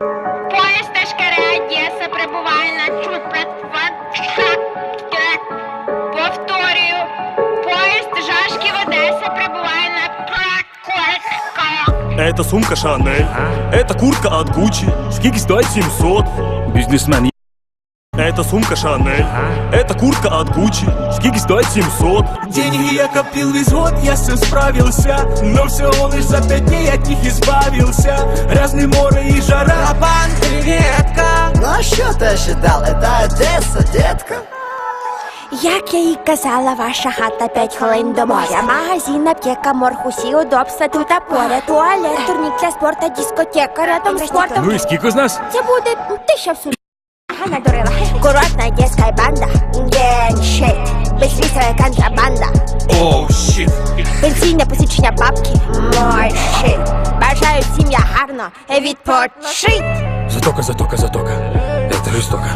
Поїзд Ташкаре Одеса прибуває на чут Повторюю, поїзд Жашків Одеса прибуває на Прокольська. Это сумка Шанель. Это куртка от Гуччи. Скільки стоит 700. Бізнесмен. Это сумка Шанель. Это куртка от Гуччи. Скільки стоит 700. Деньги я копил весь год, я с этим справился Но всего лишь за пять дней от них избавился Разные море и жара Рабан, креветка Ну а що ти ожидал? Это Одесса, детка. Як я і казала, ваша хата 5 хвилин до моря. Магазин, аптека, морг, усі удобства тут а поряд. Туалет, турнік для спорту, дискотека, рядом з спортом. Ну і скільки з нас? Це буде тисяча в сумі. Ага, надурила. Курортная детская банда. Геншейк. Безлісова контрабанда. Оу, щит. Пенсійне посвідчення бабки. Мой шит. Бажаю всім я гарно відпочить. Затока, затока, затока. Это жестоко.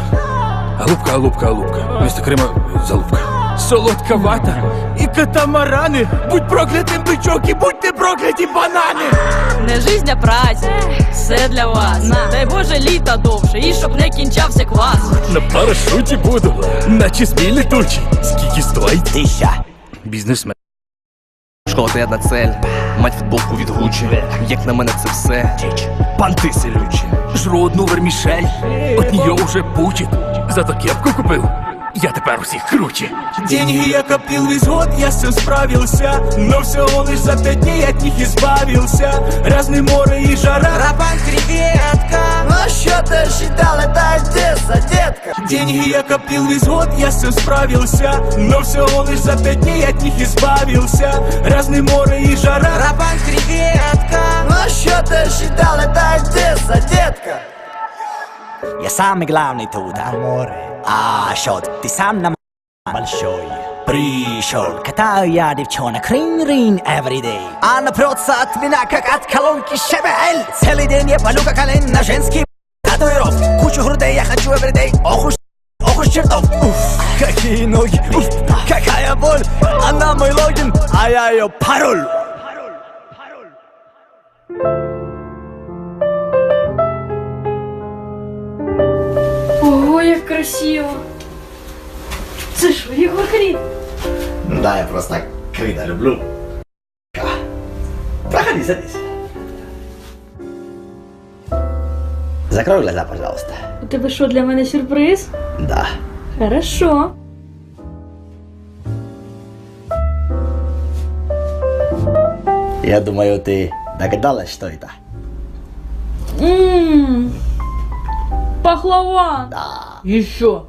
Алупка, алупка, алупка. Вместо Крыма залупка. І катамарани Будь проклятим бичок і будьте прокляті банани Не жизнь, а праця, все для вас. Дай Боже літа довше, і щоб не кінчався квас. На парашуті буду. Наче змій летучий. Скільки стоїть? Тища. Бізнесмен. Школа та одна цель, мать футболку від Гуччі Як на мене це все Панти селючі Жру одну вермішель. От нее уже пучит. Зато кепку купив. Я тепер усіх круче. Деньги я копил весь год, я с справился Но всего лишь за пять дней от них избавился Разные море и жара Рабан, креветка а що ти ожидал? Это Одесса, детка. Деньги я копил весь год, я с справился Но всего лишь за пять дней от них избавился Разные море и жара Рабан, креветка а що ти ожидал? Это Одесса. Я самый главный тут, а? Море. А что, ты сам на большой? Пришел, катаю я девчонок, рин-рин every day. Она прется от меня, как от колонки ШБЛ. Целый день я полю, как олень на женский татуировки. Кучу грудей я хочу every day. Ох уж, ох уж чертов. Уф, какие ноги, уф, какая боль. Она мой логин, а я ее пароль. Красиво. Це що, його кріт? Да, я просто Крида люблю. Проходи, садись. Закрой глаза, пожалуйста. У тебе що, для мене сюрприз? Да. Хорошо. Я думаю, ты догадалась, что это? Ммм. Пахлава. Еще.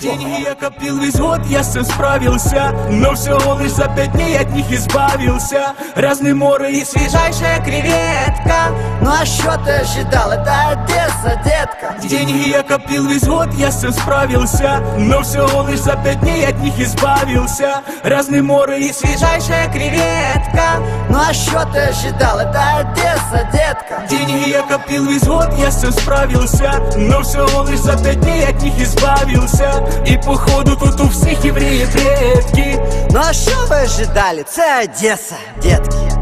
Деньги я копил весь год, я с этим справился Но всего лишь за пять дней от них избавился Разные море и свежайшая креветка Ну а що ти ожидал? Это Одесса, детка. Деньги я копил весь год, я с этим справился Но всего лишь за пять дней от них избавился Разные море и свежайшая креветка Ну а що ти ожидал? Это Одесса, детка. Деньги я копил весь год, я с этим справился Но всего лишь за пять дней от них избавился И походу тут у всех евреи предки Ну а що ви ожидали? Це Одесса, детки.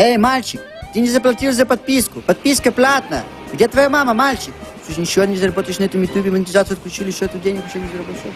Эй, мальчик, ты не заплатил за подписку. Подписка платная. Где твоя мама, мальчик? Слушай, ничего не заработаешь на этом ютубе, монетизацию отключили, счет денег еще не заработал.